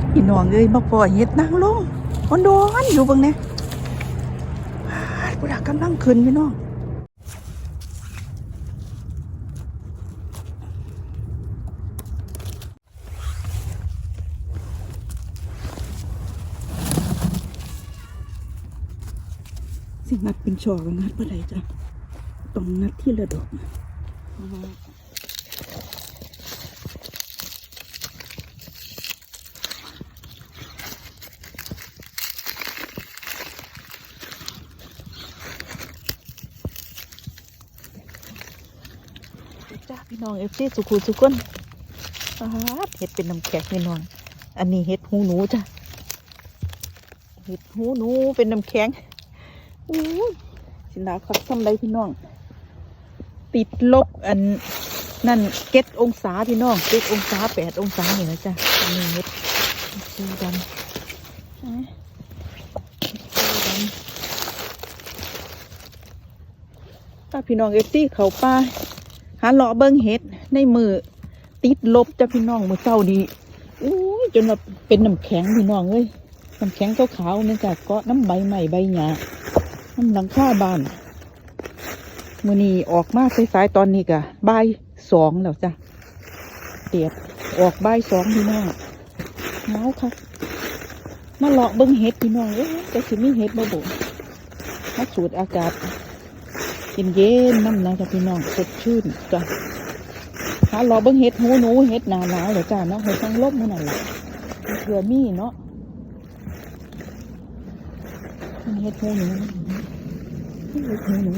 ดพี่น้องเอ้ยมาปล่อยเฮ็ดนางลงคนโดนอยู่เบิ่งเนี่ยผู้ดักกำลังขึ้นพี่น้องสิงัดเป็นช่อก็งัดบ่ไดจ้ะต้องงัดที่ละดอก พี่น้องเอฟซีสุขุสุขคนเห็ดเป็นน้ำแข็งพี่น้อง อันนี้เห็ดหูหนูจ้ะ เห็ดหูหนูเป็นน้ำแข็งอู้สินาคักทำไรพี่น้อง ติดลบอันนั่นเก็ดองศาพี่น้องเก็ดองศาแปดองศาเนี่ยนะจ้ะอันนี้เห็ดสีดำสีดำถ้าพี่น้องเอฟซีเขาป้า หาเลาะเบิ้งเห็ดในมือติดลบจ้ะพี่น้องมือเศร้าดีอู้จนแบบเป็นน้ำแข็งพี่น้องเอ้ยน้ำแข็งขาวๆเนี่ยจากเกาะน้ำใบใหม่ใบหยาน้ำหลังคาบ้านมือนี้ออกมาสายๆตอนนี้กะบ่ายสองแล้วจ้ะเตียดออกบ่ายสองพี่น้องหนาวค่ะมาเลาะเบิ้งเห็ดพี่น้องเอ้ยจะสิมีเห็ดบ่บุมาสูดอากาศ เย็นๆน้ำนะจ้ะพี่น้องสดชื่นจ้ะหาเราเบิ่งเห็ดหูหนูเห็ดหนาหนาวเลยจ้ะเนาะเห็ดทั้งลบมันนั่นแหละเผื่อมีเนาะเห็ดหูหนูเห็ดหูหนู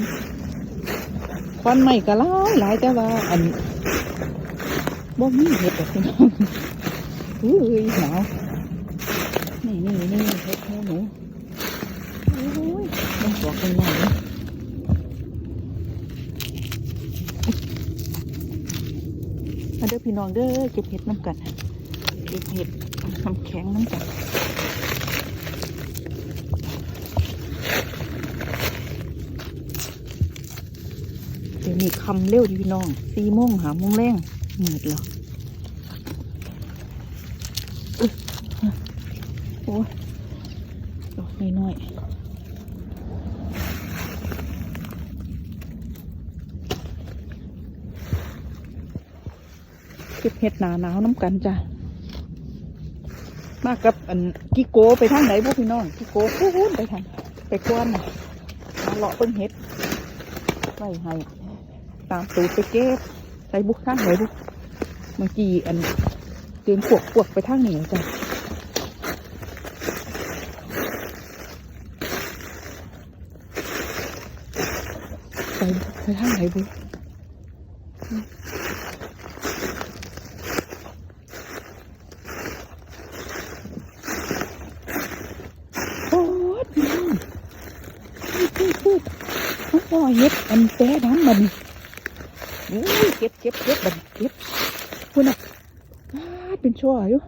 ควันใหม่ก็หลายหลายแต่ว่าอันบ่มีเห็ดแบบพี่น้องอุ้ยหนาวนี่นี่นี่เห็ดหูหนูโอ้ยต้องบอกกันหน่อยนะ มาเด้อพี่น้องเด้อเก็บเห็ดน้ำกันเก็บเห็ดน้ำแข็งน้ำกันเดี๋ยวนี้คำเร็วดีพี่น้องสี่โมงหาโมงแรงเหนื่อยแล้วอุ๊ยโอ้ยดอกน้อยๆ เก็บเห็ดหนาหนาวน้ำกันจ้ะมากับอันกิโก้ไปทางไหนพวกพี่น้องกิโก้พูดไปทางไปกวนน่ะมาเลาะเพิ่งเห็ดไว้ให้ตามตูดไปเก็บใส่บุกทางไหนบุกเมื่อกี้อันเดินปวกปวกไปทางไหนจ้ะไปไปทางไหนบุกโอ้ยพี่น้องพูดพูดพูดเขา ปล่อยเห็ดอันแต้น้ำมันโอ้ยเก็บเก็บเก็บบันเก็บคุณอะอ้าเป็นช่ออยู่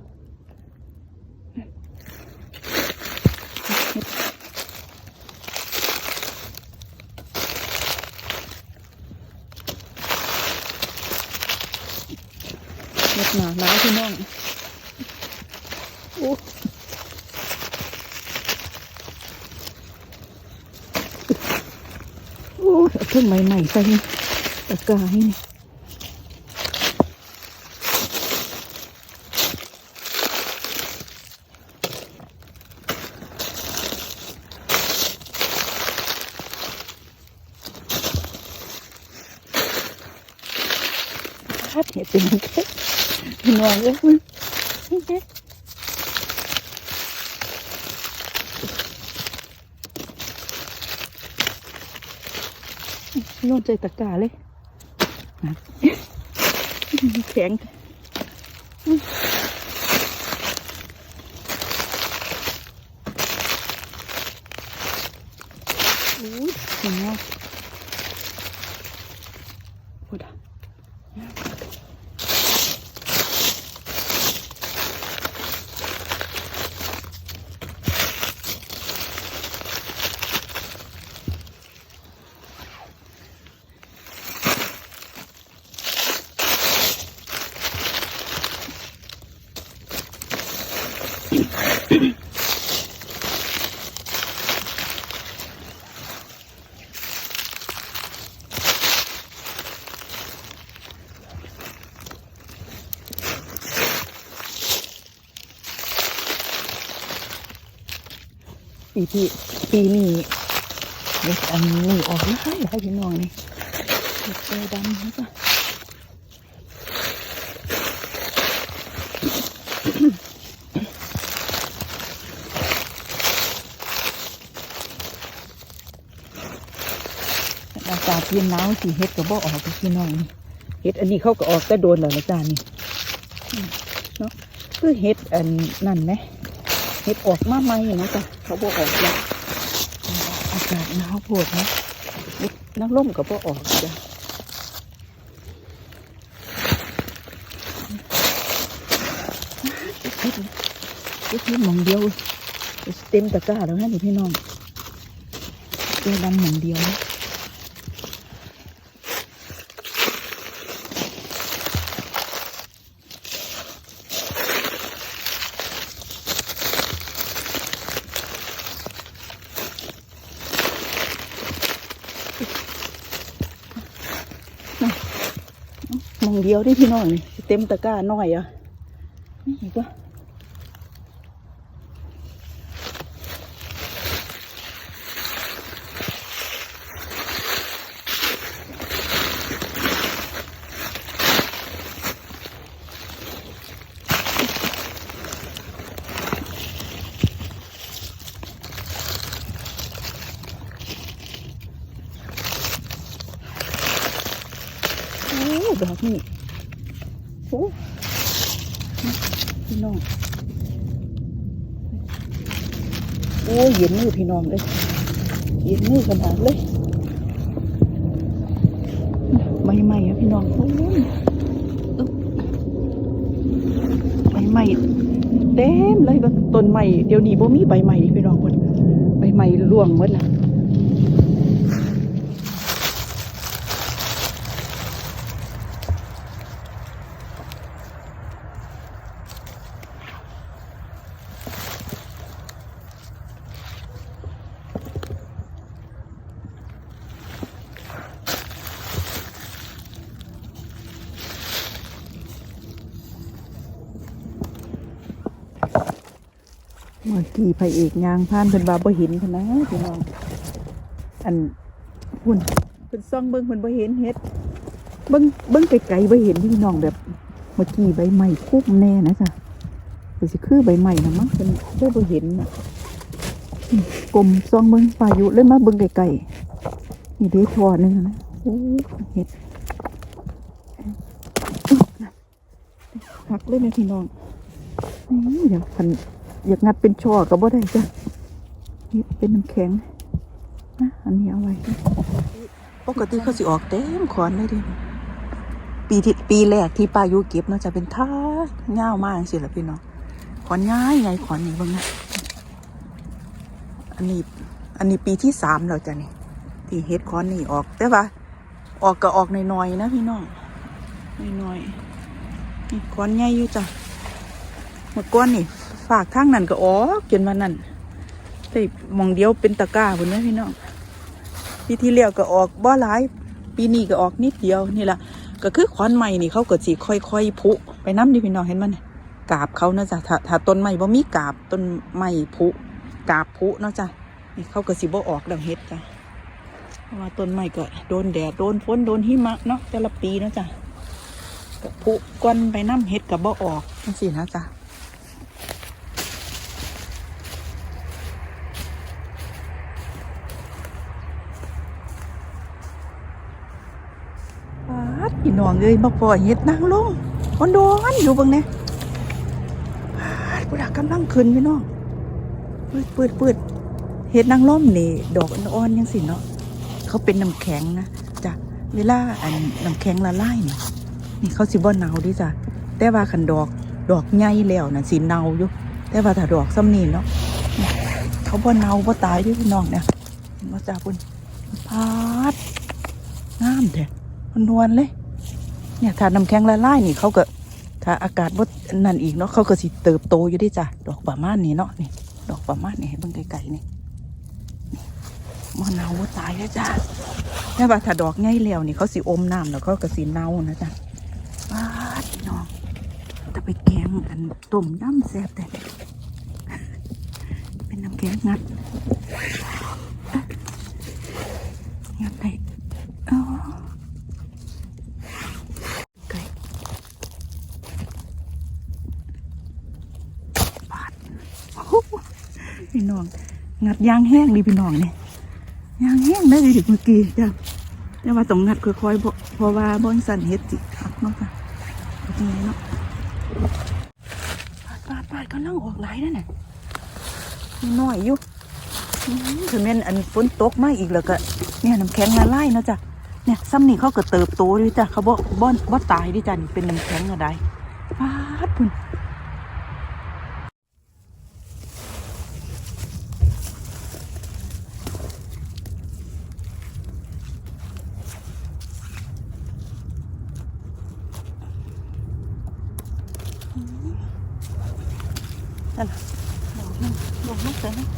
เห็ดหนาหนาวพี่น้องโอ้ โอ้ย เอาเครื่องใหม่ๆใส่นี่ตะกร้าให้นี่พัดเห็ดเป็นแค่นอนเลย โย นใจตะกาเลยแข็งอุ้ยเห็นไหมพูดอะ ปีที่ปีนี้เด็กอันนี้ออกไม่ให้ให้พี่น้องนี่เด็กเจอดำนะจ๊ะอา กาศเย็นหนาวสิเฮ็ดก็บ่ออกกับพี่น้องนี่เฮ็ดอันนี้เขาก็ออกแต่โดนแล้วละจ้านี่เนาะคือเฮ็ดอันนั่นไหมเห็ดออกมาใหม่นะจ้ะเขาบอออกแล้วอากาศหนาวโพดนะเฮ็ดนักล่มก็บ่ออกจ้ะเฮ็ดเฮ็ดเฮ็ดหมองเดียวเต็มตะกร้าแล้วนะนี่พี่น้องเจอดำหมองเดียวนะ เดียวที่พี่น้องนี่เต็มตะกร้าน้อยอะนี่อีกวะ โอ้ดอกนี่ โอ้พี่น้อง โอ้เย็นมือพี่น้องเลยเย็นมือขนาดเลยใบใหม่อะพี่น้องโอ้ยอึ๊บใบใหม่เต็มเลยเบิ่งต้นใหม่เดี๋ยวนี้บ่มีใบใหม่พี่น้องคนใบใหม่ร่วงหมดละ มื่อกี้พระเอกยางผ่านเพิ่นว่าบ่เห็นพะนะพี่น้องอันหุ่นเพิ่นซ่องเบิ่งเพิ่นบ่เห็นเฮ็ดเบิ่งเบิ่งไกลๆบ่เห็นพี่น้องแบบ เมื่อกี้ใบไม้คุ้มแน่นะจ๊ะก็สิคือใบไม้นะมั้งเพิ่นได้บ่เห็นน่ะกลมซ่องเบิ่งพายุเลยมาเบิ่งไกลๆนี่เด้ทอหนึงนะโอ้เฮ็ดอื้อหักเลยนะพี่น้องนี่เดี๋ยวคัน อยากงัดเป็นช่อก็บ่ได้จ้ะนี่เป็นน้ำแข็งนะอันนี้เอาไว้ปกติเขาสิออกเต็มขอนเลยดิปีที่ปีแรกที่ปายุเก็บเนาะจะเป็นท่าเง่ามากสิละพี่น้องขอนง่ายไงขอนนี่เบ้างนะอันนี้อันนี้ปีที่สามแล้วจ้ะนี่ที่เฮ็ดขอนนี่ออกแต่ว่าออกก็ออกน้อยๆนะพี่น้องน้อยๆนี่ขอนใหญ่อยู่จ้ะเมื่อก่อนนี่ากทางนั้นก็ออกจนวันนั้นแต่มองเดียวเป็นตะกร้าพุ่นนะพี่น้องปีที่แล้วก็ออกบ่หลาย ปีนี้ก็ออกนิดเดียวนี่ละก็คือขอนใหม่นี่เขาก็สิค่อยๆผุไปน้ำดิพี่น้องเห็นมันยกาบเขานะจ๊ะถ้าถ้าต้นใหม่บ่มีกาบต้นใหม่ผุกาบผุเนาะจ้ะนี่เขาก็สิบ่ออกดังเฮ็ดจ้ะเพราะว่าต้นใหม่ก็โดนแดดโดนฝนโดนหิมะเนาะแต่ละปีเนาะจ้ะก็ผุก้อนไปน้ำเฮ็ดก็บ่ออกจังซี่นะจ้ะ พี่น้องเอ้ยมาปล่อยเห็ดนางลงคนโดนอยู่บังเนี่ยปาดผู้ดักกำลังขึ้นพี่น้องเปิดเปิดเปิดเห็ดนางล่มนี่ ดอกอ่อนๆยังสิเนาะเขาเป็นน้ำแข็งนะจ้ะเวลาอันน้ำแข็งละลายนี่นี่เขาสิบ่เนาดิจ้ะแต่ว่าขันดอกดอกใหญ่แล้วน่ะสิเนาอยู่ แต่ว่าถ้าดอกซ้ำนี่เนาะเขาบ่เนาบ่ตายด้วยพี่น้องเนี่ยเห็นบ่จ้าพุ่นพาดงามแท้นวลๆเลย เนี่ยถ้าน้ำแข็งละลายนี่เขาก็ถ้าอากาศบ่นั่นอีกเนาะเขาก็สิเติบโตอยู่ดิจ้ะดอกประมาณนี้เนาะนี่ ดอกประมาณนี้ให้เบิ่งไกลๆนี่มะนาวตายแล้วจ้ะแต่ว่าถ้าดอกใหญ่แล้วนี่เขาสิอมน้ำแล้วเขาก็สิเน่านะจ๊ะว้าดพี่น้องจะไปแกงอันต้มยำแซ่บแต่เป็นน้ำแกงงัดงัดได้อ๋อไก่บาดโอ้โห พี่น้อง งัดยางแห้งดิพี่น้องเนี่ยยางแห้งได้เลยเมื่อกี้จ้ะแต่ว่าต้องงัดค่อยๆเพราะว่าบอนสันเฮ็ดจิคักเนาะจ้ะเป็นยังไงเนาะปาดปาดปาดก็นั่งออกไหลนั่นน่ะน้อยอยู่อื้อถือแม่นอันฝนตกมาอีกแล้วก็เนี่ยน้ำแข็งละลายเนาะจ้ะเนี่ยซ้ำนี่เขาก็เติบโตด้วยจ้ะเขาบ่บ่บ่ตายดิจ้ะนี่เป็นน้ำแข็งอะไรปาดพุ่นน่ะดอกนึงดอกนึงเสร็จแล้ว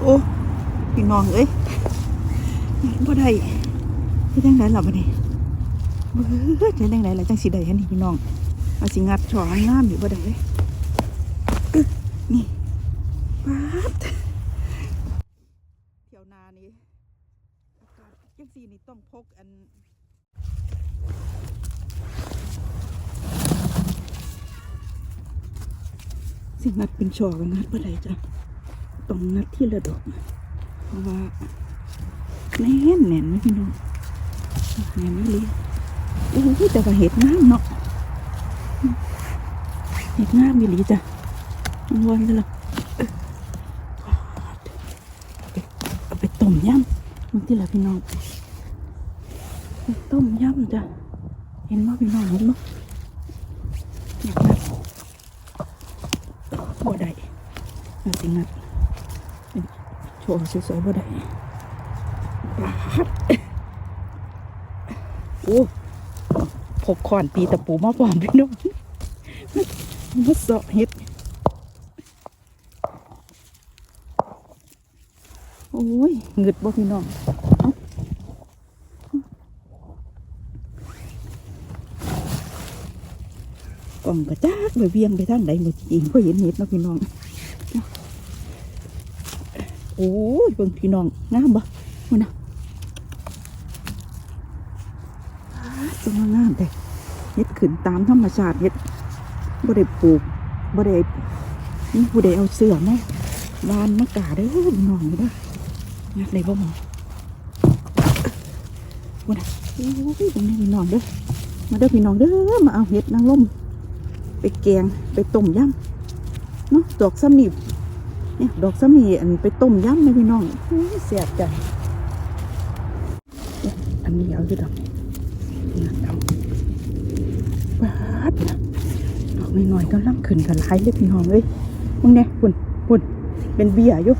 โอ้พี่ น้องเอ้ยบ่ได้เฮ็ดจังไดล่ะบัดนี้เฮ้ยเฮ็ดจังไดล่ะจังสิได้หั่นนี่พี่น้องเอาสิงัดช่องงามๆอยู่บ่ได้เลยนี่ป๊าดเที่ยวนานี่อากาศจังสีนี่ต้องพกอันสิงัดเป็นช่อกันงัดเมื่อไรจ้ะต้องงัดที่ละดอก แน่นแน่นนะพี่น้องแน่นไม่เลยโอ้ยแต่ว่าเห็ดงามเนาะเห็ดงามมีหลีจ้ะมันวนกันหรอเอาไปต้มยำมันที่ละพี่น้องต้มยำจ้ะเห็นว่าพี่น้องเห็นมั้อยากนัดบ่ได้เอาสิงัด โชว์สวยๆบ่ได้ปาดโอ้พกขอนตีตะปูมาปลอมพี่น้องมาเสาะเห็ดโอ้ยเงึดบ่พี่น้องกล่องกระจากไปเวียงไปทางใดหมดจริงก็เห็นเห็ดนะพี่น้อง อ้ยเบิ่งพี่น้องงามบ่มันนะจะมางามแต่เห็ดขึ้นตามธรรมชาติเห็ดบ่ได้ปลูกบ่ได้นี่ผู้ใดเอาเสื้อมาวานมากาเด้อพี่น้องเด้องัดเลยบ่หมอวันน่ะโอ้ยตรงนี้พี่น้องเด้อมาเด้อพี่น้องเด้อมาเอาเห็ดนางรมไปแกงไปต้มยำเนาะดอกสมีเนี่ดอกสมีอันไปต้มยำนะพี่น้องเสียบใจเนี่ยอันนี้เอาอยู่ดอกนี่นะเอาบาดดอกน้อยๆก็ล่ำขึ้นกันหลายเลยพี่น้องเอ้ยมึงเนี่ยปุ่นปุ่นเป็นเบียร์อยู่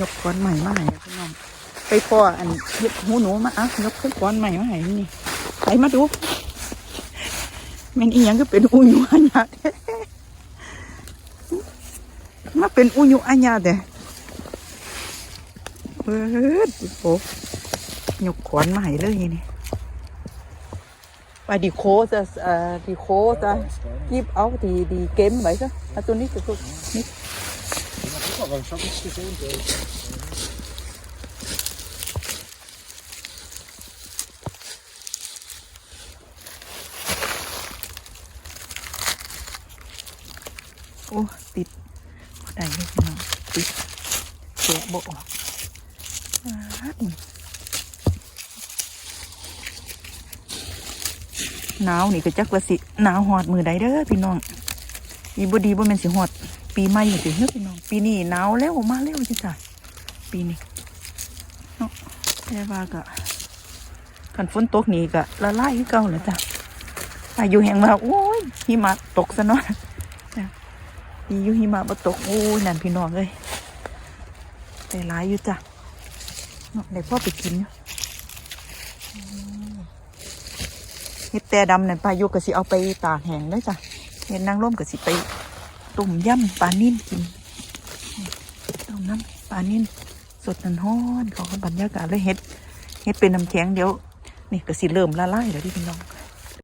ยกก้อนใหม่มาให้พี่น้องไปพออันเฮ็ดหูหนูมาอะยกขึ้นก้อนใหม่มาให้นี่ไปมาดูแม่นอีหยังก็เป็นอุยุอัญญาแท้มาเป็นอุยุอัญญาแต่เปิดโอ้ยกขอนมาให้เลยนี่ไปดีโคจะเอ่อดีโคจะกีบเอาดีดีเกมไว้ซะตัวนี้ตัวนี้ Ja, warum schaut nicht gesehen? Der โอ้ติดได้เลยพี่น้องติดแกะบบ่ออกหนาวนี่ก็จักว่าสิหนาวหอดมือใดเด้อพี่น้องอีบดีบ่แม่นสิหอด ปีใหม่นี่สิเฮ้ยพี่น้อง ปีนี้หนาวแล้วมาแล้วจ้ะจ้ะปีนี้เนาะแต่ว่าก็คันฝนตกนี่ก็ละลายคือเก่าแล้วจ้ะอายุแห่งมาโอ้ยหิมะตกซะเนาะจ้ะดีอยู่หิมะบ่ตกโอ้ยนั่นพี่น้องเอ้ยแต่หลายอยู่จ้ะเนาะได้พ่อไปกินเฮ็ดแต่ดำนั่นปลายุก็สิเอาไปตากแห้งเลยจ้ะเฮ็ดนางร่มก็สิไป ต้มยำปลานิ่นกินต้มน้ำปลานิ่นสดนันฮ้อนเขาก็บรรยากาศแลยเฮ็ดเฮ็ดเป็นน้ำแข็งเดี๋ยว นี่ก็สิเริ่มละลายแล้วที่พี่น้อง